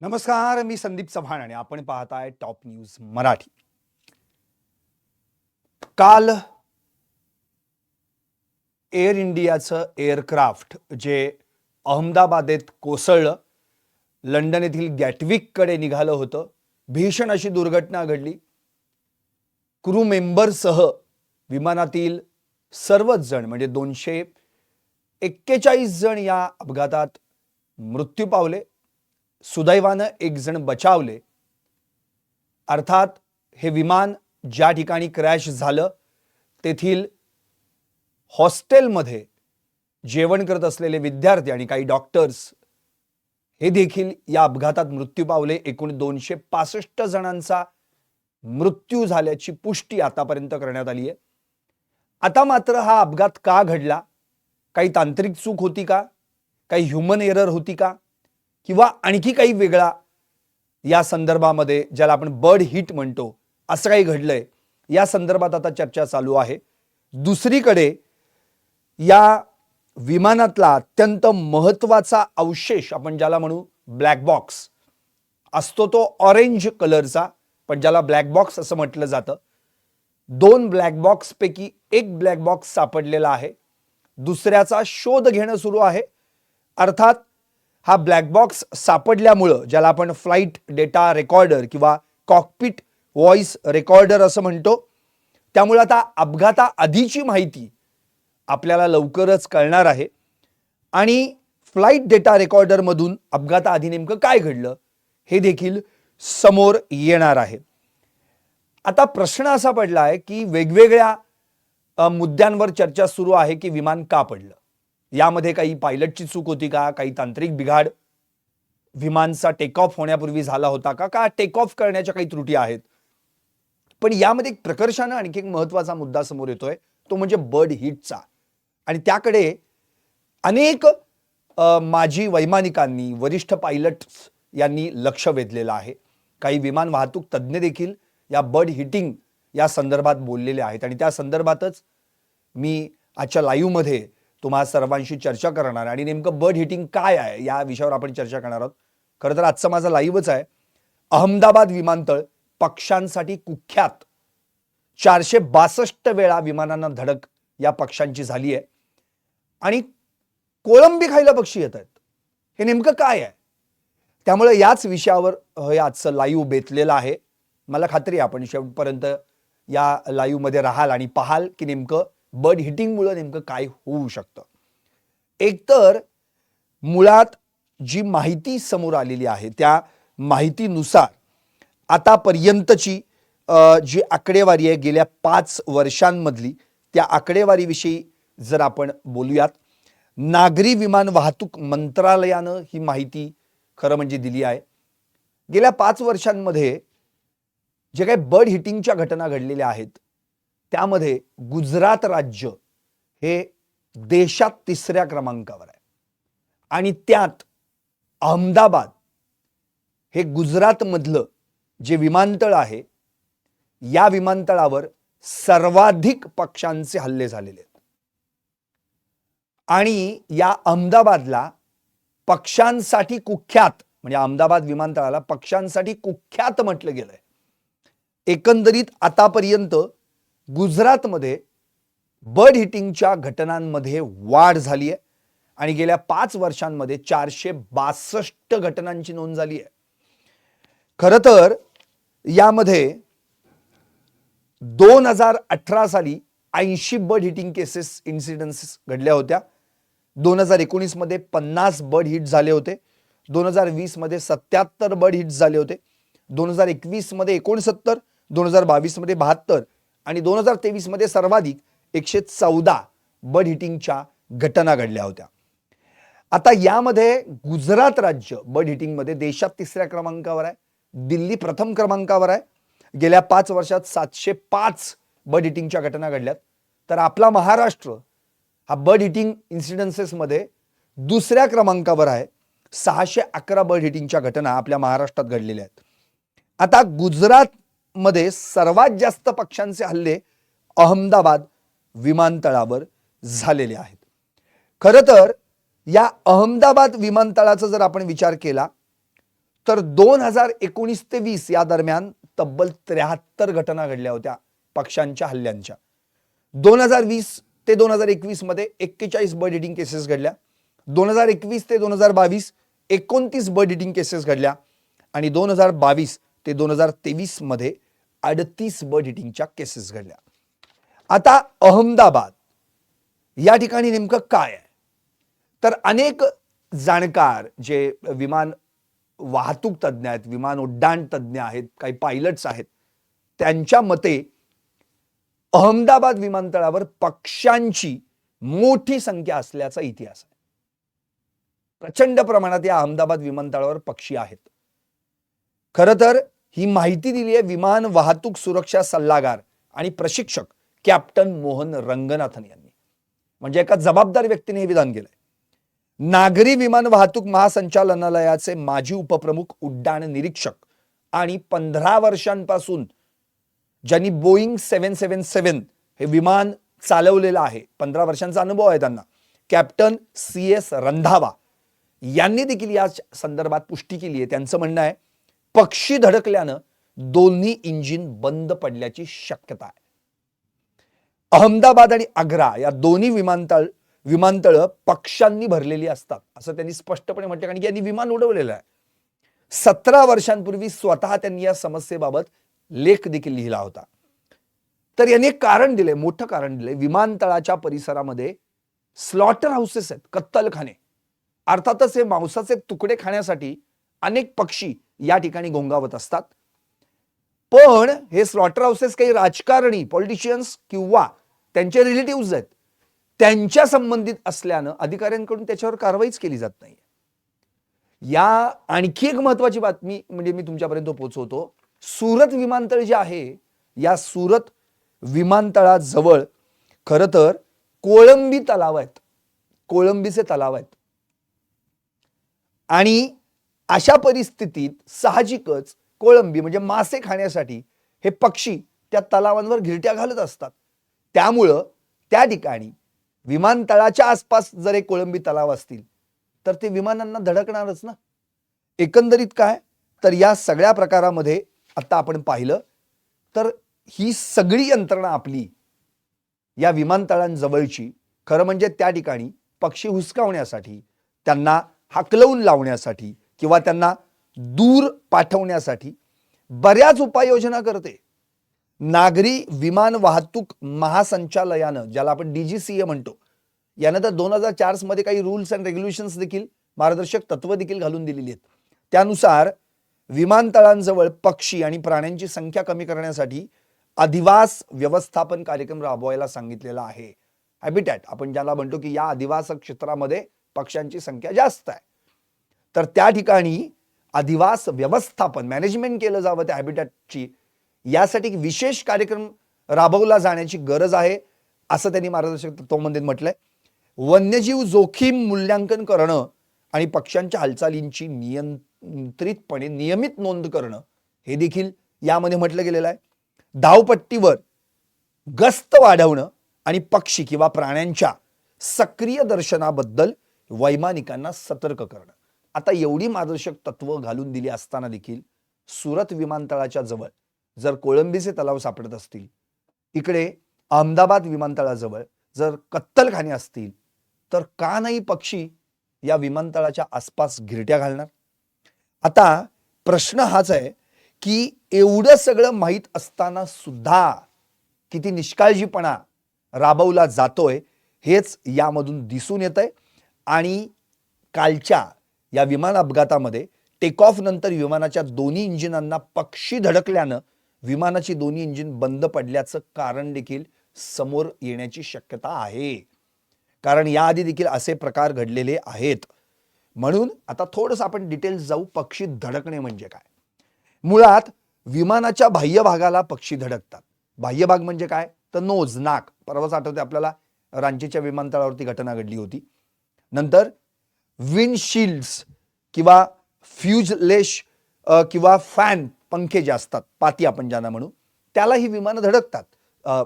नमस्कार मी संदीप चव्हाण आणि आपण पाहताय टॉप न्यूज मराठी. काल एअर इंडियाचं एअरक्राफ्ट जे अहमदाबादेत कोसळलं लंडन येथील गॅटविककडे निघालं होतं. भीषण अशी दुर्घटना घडली. क्रू मेंबरसह विमानातील सर्वच जण म्हणजे दोनशे एक्केचाळीस जण या अपघातात मृत्यू पावले. सुदैवानं एक जण बचावले. अर्थात हे विमान ज्या ठिकाणी क्रॅश झालं तेथील हॉस्टेलमध्ये जेवण करत असलेले विद्यार्थी आणि काही डॉक्टर्स हे देखील या अपघातात मृत्यू पावले. एकूण दोनशे पासष्ट जणांचा मृत्यू झाल्याची पुष्टी आतापर्यंत करण्यात आली आहे आता मात्र हा अपघात का घडला? काही तांत्रिक चूक होती का? काही ह्युमन एरर होती का? किंवा आणखी काही वेगळा या संदर्भामध्ये ज्याला आपण बर्ड हिट म्हणतो असं काही घडलंय या संदर्भात आता चर्चा चालू आहे. दुसरीकडे या विमानातला अत्यंत महत्त्वाचा अवशेष आपण ज्याला म्हणू ब्लॅक बॉक्स असतो तो ऑरेंज कलरचा पण ज्याला ब्लॅक बॉक्स असं म्हटलं जातं. दोन ब्लॅक बॉक्सपैकी एक ब्लॅक बॉक्स सापडलेला आहे. दुसऱ्याचा शोध घेणं सुरू आहे. अर्थात हा ब्लॅक बॉक्स सापडल्यामुळं ज्याला आपण फ्लाईट डेटा रेकॉर्डर किंवा कॉकपिट व्हॉइस रेकॉर्डर असं म्हणतो त्यामुळे आता अपघाताआधीची माहिती आपल्याला लवकरच कळणार आहे. आणि फ्लाईट डेटा रेकॉर्डरमधून अपघाताआधी नेमकं काय घडलं हे देखील समोर येणार आहे. आता प्रश्न असा पडला आहे की वेगवेगळ्या मुद्द्यांवर चर्चा सुरू आहे की विमान का पडलं? यामध्ये काही पायलटची चूक होती का? काही तांत्रिक बिघाड? विमानचा टेक ऑफ होण्यापूर्वी झाला होता का? का टेक ऑफ करण्याच्या काही त्रुटी आहेत? पण यामध्ये एक प्रकर्षानं आणखी एक महत्त्वाचा मुद्दा समोर येतोय. तो म्हणजे बर्ड हिटचा. आणि त्याकडे अनेक माजी वैमानिकांनी वरिष्ठ पायलट्स यांनी लक्ष वेधलेलं आहे. काही विमान वाहतूक तज्ज्ञ देखील या बर्ड हिटिंग या संदर्भात बोललेले आहेत. आणि त्या संदर्भातच मी आजच्या लाईव्हमध्ये तुम्हा सर्वांशी चर्चा करणार आहे आणि नेमकं बर्ड हिटिंग काय आहे या विषयावर आपण चर्चा करणार आहोत. खरं तर आजचा माझा लाईव्हच आहे. अहमदाबाद विमानतळ पक्षांसाठी कुख्यात चारशे बासष्ट वेळा विमानांना धडक या पक्षांची झाली आहे. आणि कोळंबी खायला पक्षी येत आहेत. हे नेमकं काय आहे? त्यामुळे याच विषयावर हे आजचं लाईव्ह बेतलेलं आहे. मला खात्री आहे आपण शेवटपर्यंत या लाईव्हमध्ये राहाल आणि पाहाल की नेमकं बर्ड हिटिंगमुळं नेमकं काय होऊ शकतं? एकतर मुळात जी माहिती समोर आलेली आहे त्या माहितीनुसार आतापर्यंतची जी आकडेवारी आहे गेल्या पाच वर्षांमधली त्या आकडेवारीविषयी जर आपण बोलूयात नागरी विमान वाहतूक मंत्रालयानं ही माहिती खरं म्हणजे दिली आहे. गेल्या पाच वर्षांमध्ये जे काही बर्ड हिटिंगच्या घटना घडलेल्या आहेत त्यामध्ये गुजरात राज्य हे देशात तिसऱ्या क्रमांकावर आहे. आणि त्यात अहमदाबाद हे गुजरातमधलं जे विमानतळ आहे या विमानतळावर सर्वाधिक पक्षांचे हल्ले झालेले आहेत. आणि या अहमदाबादला पक्षांसाठी कुख्यात म्हणजे अहमदाबाद विमानतळाला पक्षांसाठी कुख्यात म्हटलं गेलंय. एकंदरीत आतापर्यंत गुजरातमध्ये बर्ड हिटिंगच्या घटनांमध्ये वाढ झाली आहे. आणि गेल्या पाच वर्षांमध्ये चारशे बासष्ट घटनांची नोंद झाली आहे. खरं तर यामध्ये दोन हजार अठरा साली ऐंशी बर्ड हिटिंग केसेस इन्सिडन्सेस घडल्या होत्या. दोन हजार एकोणीसमध्ये पन्नास बर्ड हिट झाले होते. दोन हजार वीसमध्ये सत्याहत्तर बर्ड हिट झाले होते. दोन हजार एकवीसमध्ये एकोणसत्तर दोन हजार बावीसमध्ये बहात्तर. आणि दोन हजार तेवीसमध्ये सर्वाधिक एकशे चौदा बर्ड हिटिंगच्या घटना घडल्या होत्या. आता यामध्ये गुजरात राज्य बर्ड हिटिंगमध्ये देशात तिसऱ्या क्रमांकावर आहे दिल्ली प्रथम क्रमांकावर आहे. गेल्या पाच वर्षात सातशे पाच बर्ड हिटिंगच्या घटना घडल्यात. तर आपला महाराष्ट्र हा बर्ड हिटिंग इन्सिडन्सेसमध्ये दुसऱ्या क्रमांकावर आहे. सहाशे अकरा बर्ड हिटिंगच्या घटना आपल्या महाराष्ट्रात घडलेल्या आहेत. आता गुजरात मध्ये सर्वात जास्त पक्ष्यांचे हल्ले अहमदाबाद विमानतळावर झालेले आहेत. खरं तर या अहमदाबाद विमानतळाचा जर आपण विचार केला तर दोन हजार एकोणीस ते वीस या दरम्यान तब्बल त्र्याहत्तर घटना घडल्या होत्या पक्ष्यांच्या हल्ल्यांच्या. दोन हजार वीस ते दोन हजार एकवीसमध्ये एक्केचाळीस बर्ड इटिंग केसेस घडल्या. दोन हजार एकवीस ते दोन हजार बावीस एकोणतीस बर्ड इटिंग केसेस घडल्या. आणि दोन हजार बावीस ते दोन हजार तेवीसमध्ये अडतीस बर्ड हिटिंगच्या केसेस घडल्या. आता अहमदाबाद या ठिकाणी नेमकं काय आहे? तर अनेक जाणकार जे विमान वाहतूक तज्ज्ञ आहेत विमान उड्डाण तज्ज्ञ आहेत काही पायलट्स आहेत त्यांच्या मते अहमदाबाद विमानतळावर पक्ष्यांची मोठी संख्या असल्याचा इतिहास आहे. प्रचंड प्रमाणात या अहमदाबाद विमानतळावर पक्षी आहेत. खरं तर ही माहिती दिली आहे विमान वाहतूक सुरक्षा सल्लागार आणि प्रशिक्षक कॅप्टन मोहन रंगनाथन यांनी. म्हणजे एका जबाबदार व्यक्तीने हे विधान केलंय. नागरी विमान वाहतूक महासंचालनालयाचे माजी उपप्रमुख उड्डाण निरीक्षक आणि पंधरा वर्षांपासून ज्यांनी बोईंग सेव्हन सेव्हन सेव्हन हे विमान चालवलेलं आहे पंधरा वर्षांचा अनुभव आहे त्यांना कॅप्टन सी एस रंधावा यांनी देखील या संदर्भात पुष्टी केली आहे. त्यांचं म्हणणं आहे पक्षी धडकल्यानं दोन्ही इंजिन बंद पडल्याची शक्यता आहे. अहमदाबाद आणि आग्रा या दोन्ही विमानतळ विमानतळं पक्ष्यांनी भरलेली असतात असं त्यांनी स्पष्टपणे म्हटलं कारण की यांनी विमान उडवलेलं आहे. सतरा वर्षांपूर्वी स्वतः त्यांनी या समस्येबाबत लेख देखील लिहिला होता. तर यांनी एक कारण दिले मोठं कारण दिले विमानतळाच्या परिसरामध्ये स्लॉटर हाऊसेस आहेत कत्तलखाने. अर्थातच हे मांसाचे तुकडे खाण्यासाठी अनेक पक्षी या ठिकाणी गोंगावत असतात. पण हे स्लॉटर हाऊसेस काही राजकारणी पॉलिटिशियन्स किंवा त्यांचे रिलेटिव्ह आहेत त्यांच्या संबंधित असल्यानं अधिकाऱ्यांकडून त्याच्यावर कारवाईच केली जात नाही या आणखी एक महत्वाची बातमी म्हणजे मी तुमच्यापर्यंत पोहोचवतो. सुरत विमानतळ जे आहे या सुरत विमानतळाजवळ खरं तर कोळंबी तलाव आहेत. कोळंबीचे तलाव आहेत. आणि अशा परिस्थितीत साहजिकच कोळंबी म्हणजे मासे खाण्यासाठी हे पक्षी त्या तलावांवर घिरट्या घालत असतात. त्यामुळं त्या ठिकाणी विमानतळाच्या आसपास जर एक कोळंबी तलाव असतील तर ते विमानांना धडकणारच ना. एकंदरीत काय? तर या सगळ्या प्रकारामध्ये आत्ता आपण पाहिलं तर ही सगळी यंत्रणा आपली या विमानतळांजवळची खरं म्हणजे त्या ठिकाणी पक्षी हुसकावण्यासाठी त्यांना हाकलवून लावण्यासाठी किंवा त्यांना दूर पाठवण्यासाठी बऱ्याच उपाययोजना करते. नागरी विमान वाहतूक महासंचालयानं ज्याला आपण डीजीसीए म्हणतो यानं तर दोन हजार चारमध्ये काही रूल्स अँड रेग्युलेशन्स देखील मार्गदर्शक तत्व देखील घालून दिलेली आहेत. त्यानुसार विमानतळांजवळ पक्षी आणि प्राण्यांची संख्या कमी करण्यासाठी अधिवास व्यवस्थापन कार्यक्रम राबवायला सांगितलेला आहे. हॅबिटॅट आपण ज्याला म्हणतो की या अधिवास क्षेत्रामध्ये पक्ष्यांची संख्या जास्त आहे. तर त्या ठिकाणी अधिवास व्यवस्थापन मॅनेजमेंट केलं जावं त्या हॅबिटॅटची यासाठी विशेष कार्यक्रम राबवला जाण्याची गरज आहे असं त्यांनी मार्गदर्शक तत्वामध्ये म्हटलंय. वन्यजीव जोखीम मूल्यांकन करणं आणि पक्ष्यांच्या हालचालींची नियंत्रितपणे नियमित नोंद करणं हे देखील यामध्ये म्हटलं गेलेलं आहे. धावपट्टीवर गस्त वाढवणं आणि पक्षी किंवा प्राण्यांच्या सक्रिय दर्शनाबद्दल वैमानिकांना सतर्क करणं. आता एवढी मार्गदर्शक तत्व घालून दिली असताना देखील सुरत विमानतळाच्या जवळ जर कोळंबीचे तलाव सापडत असतील इकडे अहमदाबाद विमानतळाजवळ जर कत्तलखाने असतील तर का नाही पक्षी या विमानतळाच्या आसपास घिरट्या घालणार? आता प्रश्न हाच आहे की एवढं सगळं माहीत असताना सुद्धा किती निष्काळजीपणा राबवला जातोय हेच यामधून दिसून येत आहे आणि कालच्या या विमान अपघातामध्ये टेक ऑफ नंतर विमानाच्या दोन्ही इंजिनांना पक्षी धडकल्यानं विमानाची दोन्ही इंजिन बंद पडल्याचं कारण देखील समोर येण्याची शक्यता आहे. कारण याआधी देखील असे प्रकार घडलेले आहेत. म्हणून आता थोडंसं आपण डिटेल्स जाऊ पक्षी धडकणे म्हणजे काय? मुळात विमानाच्या बाह्य भागाला पक्षी धडकतात. बाह्य भाग म्हणजे काय? तर नोज नाक. परवाच आठवते आपल्याला रांचीच्या विमानतळावरती घटना घडली होती. नंतर विंडशिल्ड्स किंवा फ्यूजलेश किंवा फॅन पंखे जे असतात पाती आपण ज्यांना म्हणू त्याला ही विमानं धडकतात.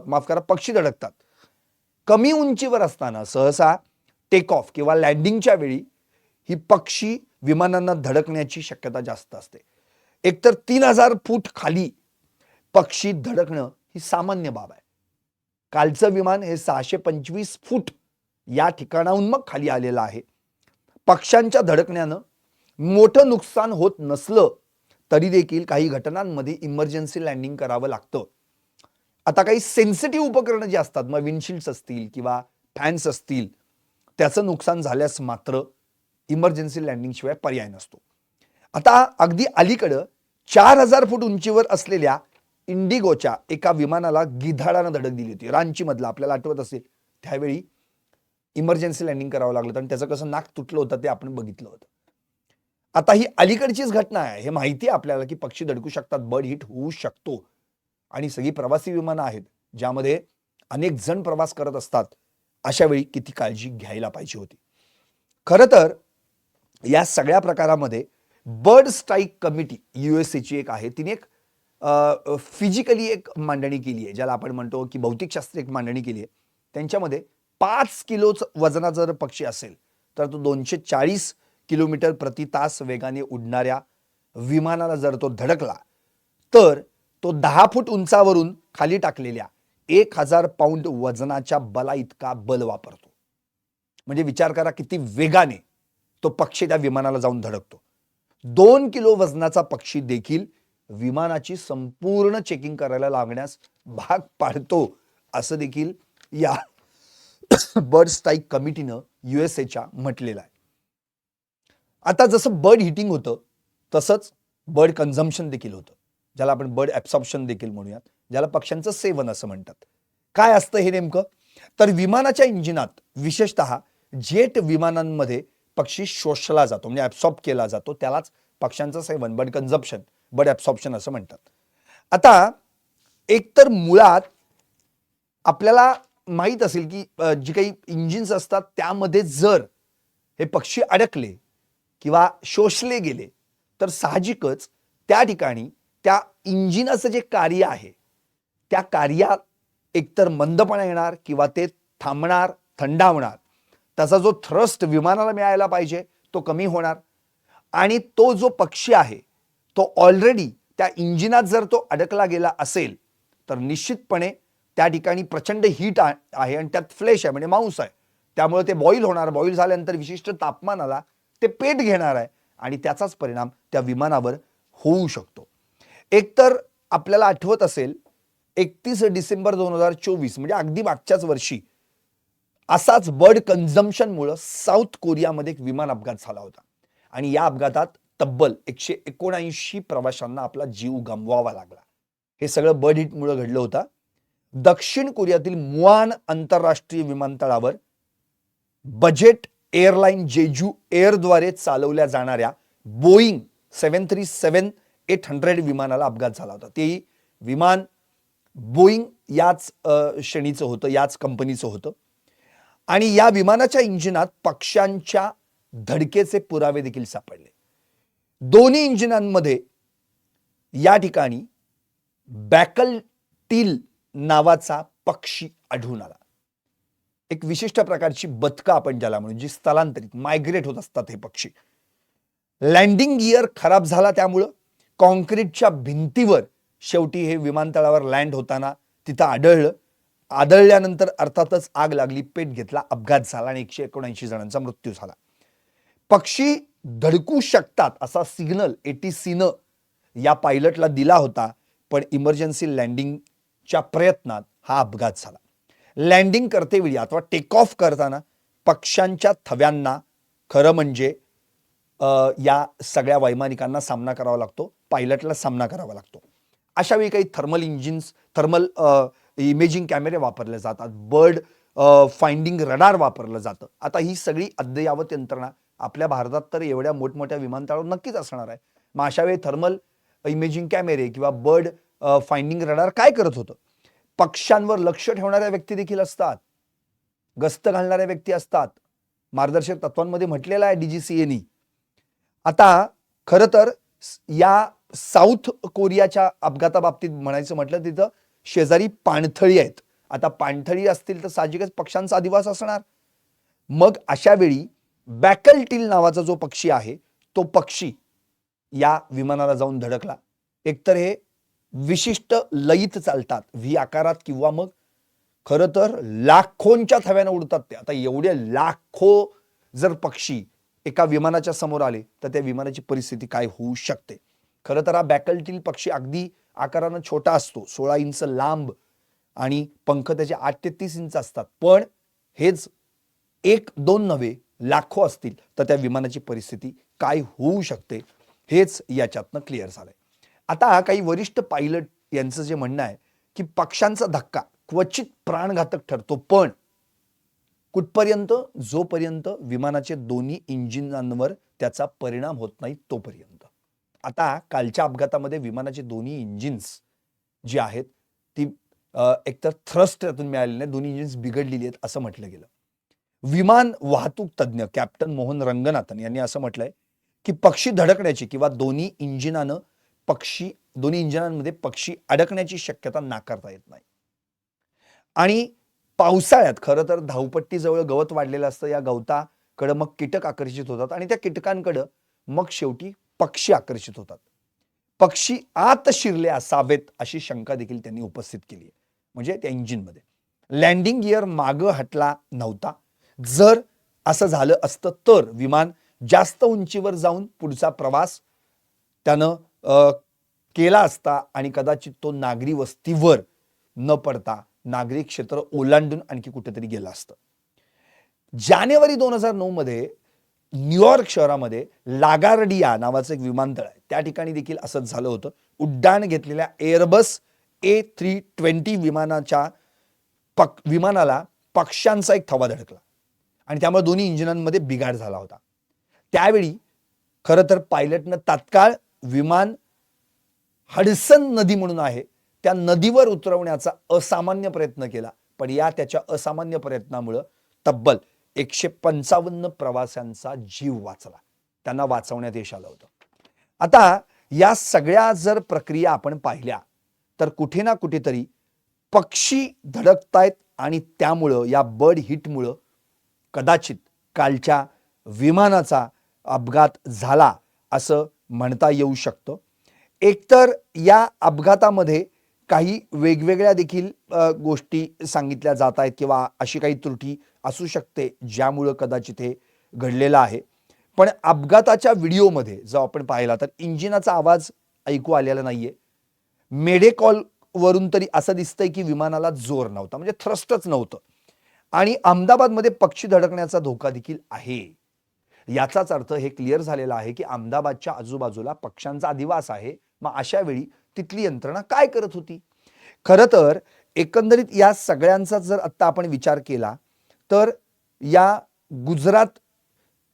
माफ करा पक्षी धडकतात. कमी उंचीवर असताना सहसा टेक ऑफ किंवा लँडिंगच्या वेळी ही पक्षी विमानांना धडकण्याची शक्यता जास्त असते. एकतर तीन हजार फूट खाली पक्षी धडकणं ही सामान्य बाब आहे. कालचं विमान हे सहाशे पंचवीस फूट या ठिकाणाहून मग खाली आलेलं आहे. पक्ष्यांच्या धडकण्यानं मोठं नुकसान होत नसलं तरी देखील काही घटनांमध्ये इमर्जन्सी लँडिंग करावं लागतं. आता काही सेन्सिटिव्ह उपकरणं जी असतात मग विंडशिल्ड्स असतील किंवा फॅन्स असतील त्याचं नुकसान झाल्यास मात्र इमर्जन्सी लँडिंग शिवाय पर्याय नसतो. आता अगदी अलीकडं चार हजार फूट उंचीवर असलेल्या इंडिगोच्या एका विमानाला गिधाडानं धडक दिली होती. रांची मधला आपल्याला आठवत असेल त्यावेळी इमर्जन्सी लँडिंग करावं लागलं आणि त्याचं कसं नाक तुटलं होतं ते आपण बघितलं होतं. आता ही अलीकडचीच घटना आहे. हे माहिती आहे आपल्याला की पक्षी धडकू शकतात बर्ड हिट होऊ शकतो. आणि सगळी प्रवासी विमानं आहेत ज्यामध्ये अनेक जण प्रवास करत असतात. अशा वेळी किती काळजी घ्यायला पाहिजे होती. खरं तर या सगळ्या प्रकारामध्ये बर्ड स्ट्राईक कमिटी ची एक आहे. तिने एक फिजिकली एक मांडणी केली आहे. ज्याला आपण म्हणतो की भौतिकशास्त्री एक मांडणी केली आहे. त्यांच्यामध्ये पाच किलोच वजना जर पक्षी असेल तर तो दोनशे चाळीस किलोमीटर प्रति तास वेगाने उडणाऱ्या विमानाला जर तो धडकला तर तो दहा फूट उंचावरून खाली टाकलेल्या एक हजार पाऊंड वजनाच्या बला इतका बल वापरतो. म्हणजे विचार करा किती वेगाने तो पक्षी त्या विमानाला जाऊन धडकतो. दोन किलो वजनाचा पक्षी देखील विमानाची संपूर्ण चेकिंग करायला लागण्यास भाग पाडतो असं देखील या बर्ड स्ट्राईक कमिटीनं युएसएच्या म्हटलेलं आहे. आता जसं बर्ड हिटिंग होतं तसंच बर्ड कन्झम्पशन देखील होतं. ज्याला आपण बर्ड ॲब्सॉप्शन देखील म्हणूयात ज्याला पक्ष्यांचं सेवन असं म्हणतात. काय असतं हे नेमकं? तर विमानाच्या इंजिनात विशेषतः जेट विमानांमध्ये पक्षी शोषला जातो म्हणजे ॲब्सॉर्ब केला जातो त्यालाच पक्ष्यांचं सेवन बर्ड कन्झम्पशन बर्ड ॲब्सॉप्शन असं म्हणतात. आता एकतर मुळात आपल्याला माहीत असेल की जी काही इंजिन्स असतात त्यामध्ये जर हे पक्षी अडकले किंवा शोषले गेले तर साहजिकच त्या ठिकाणी त्या इंजिनाचं जे कार्य आहे त्या कार्यात एकतर मंदपणा येणार किंवा ते थांबणार थंडावणार त्याचा जो थ्रस्ट विमानाला मिळायला पाहिजे तो कमी होणार. आणि तो जो पक्षी आहे तो ऑलरेडी त्या इंजिनात जर तो अडकला गेला असेल तर निश्चितपणे त्या ठिकाणी प्रचंड हीट आहे आणि त्यात फ्लेश आहे म्हणजे मांस आहे. त्यामुळे ते बॉईल होणार बॉईल झाल्यानंतर विशिष्ट तापमानाला ते पेट घेणार आहे आणि त्याचाच परिणाम त्या विमानावर होऊ शकतो. एकतर आपल्याला आठवत असेल एकतीस डिसेंबर दोन हजार चोवीस म्हणजे अगदी मागच्याच वर्षी असाच बर्ड कन्झम्पशनमुळं साऊथ कोरियामध्ये एक विमान अपघात झाला होता. आणि या अपघातात तब्बल एकशे एकोणऐंशी प्रवाशांना आपला जीव गमवावा लागला. हे सगळं बर्ड हिटमुळं घडलं होतं. दक्षिण कोरियातील मुआन आंतरराष्ट्रीय विमानतळावर बजेट एअरलाईन जेजू एअरद्वारे चालवल्या जाणाऱ्या Boeing seven three seven eight hundred विमानाला अपघात झाला होता. तेही विमान बोईंग याच श्रेणीचं होतं याच कंपनीचं होतं. आणि या विमानाच्या इंजिनात पक्ष्यांच्या धडकेचे पुरावे देखील सापडले. दोन्ही इंजिनांमध्ये या ठिकाणी बॅकल टील नावाचा पक्षी आढळून आला. एक विशिष्ट प्रकारची बदका आपण ज्याला म्हणून जी स्थलांतरित मायग्रेट होत असतात हे पक्षी. लँडिंग गिअर खराब झाला त्यामुळं कॉन्क्रीटच्या भिंतीवर शेवटी हे विमानतळावर लँड होताना तिथं आढळलं. आदळल्यानंतर अर्थातच आग लागली पेट घेतला अपघात झाला आणि एकशे एकोणऐंशी जणांचा मृत्यू झाला. पक्षी धडकू शकतात असा सिग्नल एटीसीनं या पायलटला दिला होता पण इमर्जन्सी लँडिंग च्या प्रयत्नात हा अपघात झाला. लँडिंग करतेवेळी अथवा टेक ऑफ करताना पक्ष्यांच्या थव्यांना खरं म्हणजे या सगळ्या वैमानिकांना सामना करावा लागतो पायलटला सामना करावा लागतो. अशा वेळी काही थर्मल इंजिन्स थर्मल इमेजिंग कॅमेरे वापरले जातात. बर्ड फाइंडिंग रडार वापरलं जातं. आता ही सगळी अद्ययावत यंत्रणा आपल्या भारतात तर एवढ्या मोठमोठ्या विमानतळावर नक्कीच असणार आहे. मग अशा वेळी थर्मल इमेजिंग कॅमेरे किंवा बर्ड फाइंडिंग रडार काय करत होतं? पक्ष्यांवर लक्ष ठेवणाऱ्या व्यक्ती देखील असतात. गस्त घालणाऱ्या व्यक्ती असतात. मार्गदर्शक तत्वांमध्ये म्हटलेलं आहे डीजीसीएनी आता खरं तर या साऊथ कोरियाच्या अपघाताबाबतीत म्हणायचं म्हटलं तिथं शेजारी पाणथळी आहेत. आता पाणथळी असतील तर साहजिकच पक्ष्यांचा अधिवास असणार. मग अशा वेळी बॅकलटील नावाचा जो पक्षी आहे तो पक्षी या विमानाला जाऊन धडकला. एकतर हे विशिष्ट लयीत चालतात. व्ही आकारात किंवा मग खरं तर लाखोंच्या थव्यानं उडतात ते. आता एवढे लाखो जर पक्षी एका विमानाच्या समोर आले तर त्या विमानाची परिस्थिती काय होऊ शकते? खरं तर हा बॅकल्टील पक्षी अगदी आकारानं छोटा असतो. सोळा इंच लांब आणि पंख त्याचे आठ ते तीस इंच असतात. पण हेच एक दोन नव्हे लाखो असतील तर त्या विमानाची परिस्थिती काय होऊ शकते? हेच याच्यातनं क्लिअर झालंय. आता काही वरिष्ठ पायलट यांचं जे म्हणणं आहे की पक्षांचा धक्का क्वचित प्राणघातक ठरतो पण कुठपर्यंत? जोपर्यंत विमानाचे दोन्ही इंजिनांवर त्याचा परिणाम होत नाही तोपर्यंत. आता कालच्या अपघातामध्ये विमानाचे दोन्ही इंजिन्स जी आहेत ती एकतर थ्रस्ट यातून मिळालेली नाही दोन्ही इंजिन्स बिघडलेली आहेत असं म्हटलं गेलं. विमान वाहतूक तज्ज्ञ कॅप्टन मोहन रंगनाथन यांनी असं म्हटलंय की पक्षी धडकण्याची किंवा दोन्ही इंजिनानं पक्षी दोन्ही इंजिनांमध्ये पक्षी अडकण्याची शक्यता नाकारता येत नाही. आणि पावसाळ्यात खरं तर धावपट्टीजवळ गवत वाढलेलं असतं. या गवताकडं मग कीटक आकर्षित होतात आणि त्या कीटकांकडं मग शेवटी पक्षी आकर्षित होतात. पक्षी आत शिरले असावेत अशी शंका देखील त्यांनी उपस्थित केली आहे. म्हणजे त्या इंजिनमध्ये. लँडिंग गिअर मागं हटला नव्हता. जर असं झालं असतं तर विमान जास्त उंचीवर जाऊन पुढचा प्रवास त्यानं केला असता आणि कदाचित तो नागरी वस्तीवर न पडता नागरी क्षेत्र ओलांडून आणखी कुठेतरी गेला असतं. जानेवारी दोन हजार नऊ मध्ये न्यूयॉर्क शहरामध्ये लागार्डिया नावाचं एक विमानतळ आहे. त्या ठिकाणी देखील असंच झालं होतं. उड्डाण घेतलेल्या एअरबस ए थ्री ट्वेंटी विमानाच्या पक विमानाला पक्ष्यांचा एक थवा धडकला. आणि त्यामुळे दोन्ही इंजिनांमध्ये बिघाड झाला होता. त्यावेळी खरं तर पायलटनं तात्काळ विमान हडसन नदी म्हणून आहे. त्या नदीवर उतरवण्याचा असामान्य प्रयत्न केला. पण या त्याच्या असामान्य प्रयत्नामुळं तब्बल एकशे पंचावन्न प्रवाशांचा जीव वाचला. त्यांना वाचवण्यात यश आलं होतं. आता या सगळ्या जर प्रक्रिया आपण पाहिल्या तर कुठे ना कुठेतरी पक्षी धडकतायत आणि त्यामुळं या बर्ड हिटमुळं कदाचित कालच्या विमानाचा अपघात झाला असं म्हणता येऊ शकतं. एकतर या अपघातामध्ये काही वेगवेगळ्या देखील गोष्टी सांगितल्या जात आहेत किंवा अशी काही त्रुटी असू शकते ज्यामुळं कदाचित हे घडलेलं आहे. पण अपघाताच्या व्हिडिओमध्ये जर आपण पाहिला तर इंजिनाचा आवाज ऐकू आलेला नाहीये. आहे कॉल वरून तरी असं दिसतंय की विमानाला जोर नव्हता म्हणजे थ्रस्टच नव्हतं. आणि अहमदाबादमध्ये पक्षी धडकण्याचा धोका देखील आहे. याचाच अर्थ हे क्लिअर झालेला आहे की अहमदाबादच्या आजूबाजूला पक्ष्यांचा अधिवास आहे. मग अशा वेळी तिथली यंत्रणा काय करत होती? खरं तर एकंदरीत या सगळ्यांचा जर आत्ता आपण विचार केला तर या गुजरात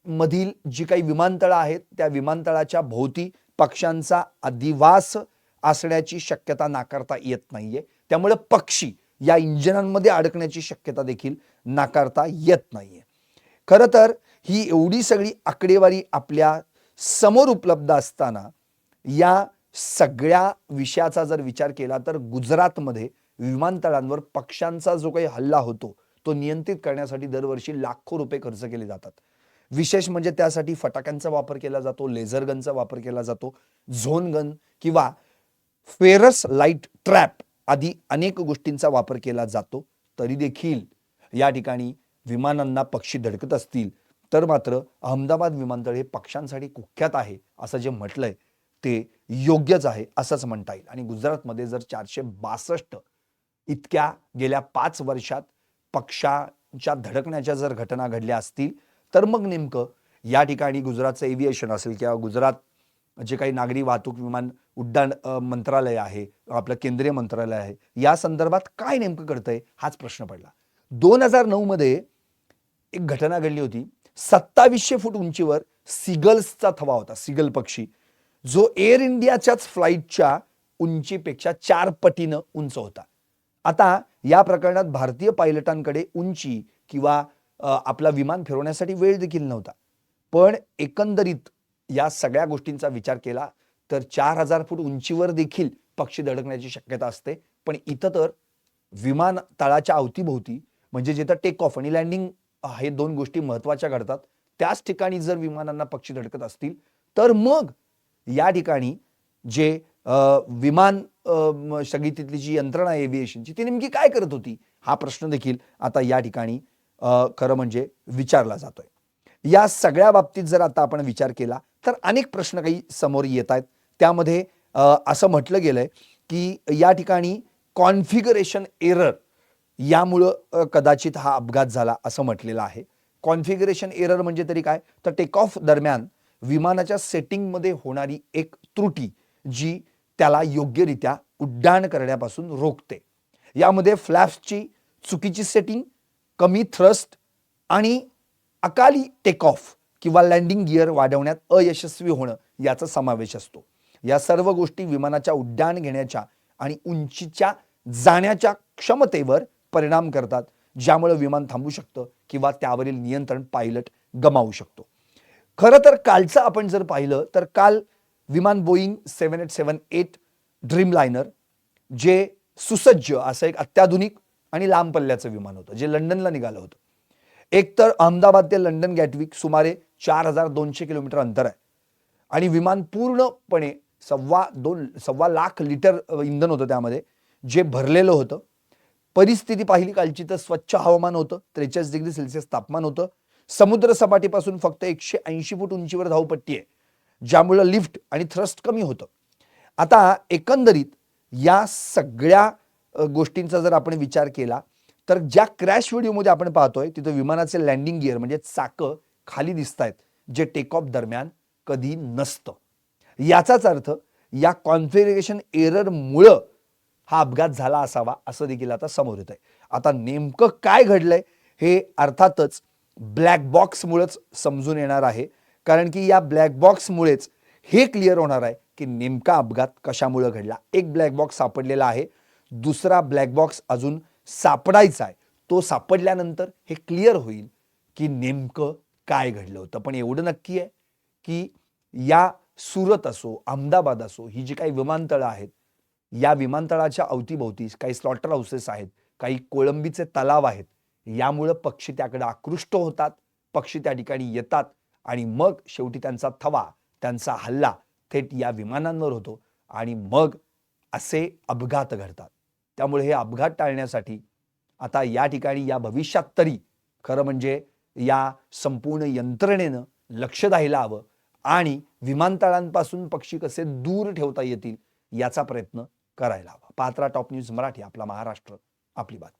मधील जी काही विमानतळं आहेत त्या विमानतळाच्या भोवती पक्ष्यांचा अधिवास असण्याची शक्यता नाकारता येत नाहीये. त्यामुळे पक्षी या इंजिनांमध्ये अडकण्याची शक्यता देखील नाकारता येत नाहीये. खरं तर ही एवढी सगळी आकडेवारी आपल्यासमोर उपलब्ध असताना या सगळ्या विषयाचा जर विचार केला तर गुजरातमध्ये विमानतळांवर पक्ष्यांचा जो काही हल्ला होतो तो नियंत्रित करण्यासाठी दरवर्षी लाखो रुपये खर्च केले जातात. विशेष म्हणजे त्यासाठी फटाक्यांचा वापर केला जातो लेझर गनचा वापर केला जातो झोन गन किंवा फेरस लाइट ट्रॅप आदी अनेक गोष्टींचा वापर केला जातो. तरी देखील या ठिकाणी विमानांना पक्षी धडकत असतील. तर मात्र अहमदाबाद विमानतळ हे पक्ष्यांसाठी कुख्यात आहे असं जे म्हटलंय ते योग्यच आहे असंच म्हणता येईल. आणि गुजरातमध्ये जर चारशे बासष्ट इतक्या गेल्या पाच वर्षात पक्षांच्या धडकण्याच्या जर घटना घडल्या असतील तर मग नेमकं या ठिकाणी गुजरातचं एव्हिएशन असेल किंवा गुजरात जे काही नागरी वाहतूक विमान उड्डाण मंत्रालय आहे आपलं केंद्रीय मंत्रालय आहे या संदर्भात काय नेमकं करतंय हाच प्रश्न पडला. दोन हजार नऊ मध्ये एक घटना घडली होती. सत्तावीसशे फूट उंचीवर सिगल्सचा थवा होता सिगल पक्षी. जो एअर इंडियाच्याच फ्लाईटच्या उंचीपेक्षा चार पटीनं उंच होता. आता या प्रकरणात भारतीय पायलटांकडे उंची किंवा आपला विमान फिरवण्यासाठी वेळ देखील नव्हता. पण एकंदरीत या सगळ्या गोष्टींचा विचार केला तर चार हजार फूट उंचीवर देखील पक्षी धडकण्याची शक्यता असते. पण इथं तर विमान तळाच्या अवतीभोवती म्हणजे जिथं टेक ऑफ आणि लँडिंग हे दोन गोष्टी महत्त्वाच्या घडतात. त्याच ठिकाणी जर विमानांना पक्षी धडकत असतील तर मग या ठिकाणी जे विमान स्थगितीतली जी यंत्रणा आहे एव्हिएशनची ती नेमकी काय करत होती? हा प्रश्न देखील आता या ठिकाणी खरं म्हणजे विचारला जातोय. या सगळ्या बाबतीत जर आता आपण विचार केला तर अनेक प्रश्न काही समोर येत आहेत. त्यामध्ये असं म्हटलं गेलंय की या ठिकाणी कॉन्फिगरेशन एरर यामुळं कदाचित हा अपघात झाला असं म्हटलेलं आहे. कॉन्फिगरेशन एरर म्हणजे तरी काय? तर टेक ऑफ दरम्यान विमानाच्या सेटिंगमध्ये होणारी एक त्रुटी जी त्याला योग्यरित्या उड्डाण करण्यापासून रोखते. यामध्ये फ्लॅप्सची चुकीची सेटिंग कमी थ्रस्ट आणि अकाली टेक ऑफ किंवा लँडिंग गिअर वाढवण्यात अयशस्वी होणं याचा समावेश असतो. या सर्व गोष्टी विमानाच्या उड्डाण घेण्याच्या आणि उंचीच्या जाण्याच्या क्षमतेवर परिणाम करतात ज्यामुळे विमान थांबू शकतं किंवा त्यावरील नियंत्रण पायलट गमावू शकतो. खरं तर कालचं आपण जर पाहिलं तर काल विमान Boeing seven eight seven eight Dreamliner जे सुसज्ज असं एक अत्याधुनिक आणि लांब पल्ल्याचं विमान होतं जे लंडनला निघालं होतं. एकतर अहमदाबाद ते लंडन गॅटविक सुमारे चार हजार दोनशे किलोमीटर अंतर आहे. आणि विमान पूर्णपणे सव्वा दोन सव्वा लाख लिटर इंधन होतं त्यामध्ये जे भरलेलं होतं. परिस्थिती पाहिली कालची तर स्वच्छ हवामान होतं त्रेचाळीस डिग्री सेल्सिअस तापमान होतं. समुद्र सपाटीपासून फक्त एकशे ऐंशी फूट उंचीवर धावपट्टी आहे ज्यामुळं लिफ्ट आणि थ्रस्ट कमी होतं. आता एकंदरीत या सगळ्या गोष्टींचा जर आपण विचार केला तर ज्या क्रॅश व्हिडिओमध्ये आपण पाहतोय तिथं विमानाचे लँडिंग गिअर म्हणजे चाकं खाली दिसत आहेत जे टेक ऑफ दरम्यान कधी नसतं. याचाच अर्थ या कॉन्फिगरेशन एररमुळं हा अपघात झाला असावा असं देखील आता समोर येत आहे आता नेमकं काय घडलंय हे अर्थातच ब्लॅक बॉक्समुळेच समजून येणार आहे. कारण की या ब्लॅक बॉक्समुळेच हे क्लिअर होणार आहे की नेमका अपघात कशामुळे घडला. एक ब्लॅक बॉक्स सापडलेला आहे. दुसरा ब्लॅक बॉक्स अजून सापडायचा आहे. तो सापडल्यानंतर हे क्लिअर होईल की नेमकं काय घडलं होतं. पण एवढं नक्की आहे की या सुरत असो अहमदाबाद असो ही जी काही विमानतळं आहेत या विमानतळाच्या अवतीभोवती काही स्लॉटर हाऊसेस आहेत काही कोळंबीचे तलाव आहेत. यामुळं पक्षी त्याकडे आकृष्ट होतात पक्षी त्या ठिकाणी येतात आणि मग शेवटी त्यांचा थवा त्यांचा हल्ला थेट या विमानांवर होतो आणि मग असे अपघात घडतात. त्यामुळे हे अपघात टाळण्यासाठी आता या ठिकाणी या भविष्यात तरी खरं म्हणजे या संपूर्ण यंत्रणेनं लक्ष द्यायला हवं आणि विमानतळांपासून पक्षी कसे दूर ठेवता येतील याचा प्रयत्न करायला हवा. पात्रा टॉप न्यूज मराठी आपला महाराष्ट्र आपली बातमी.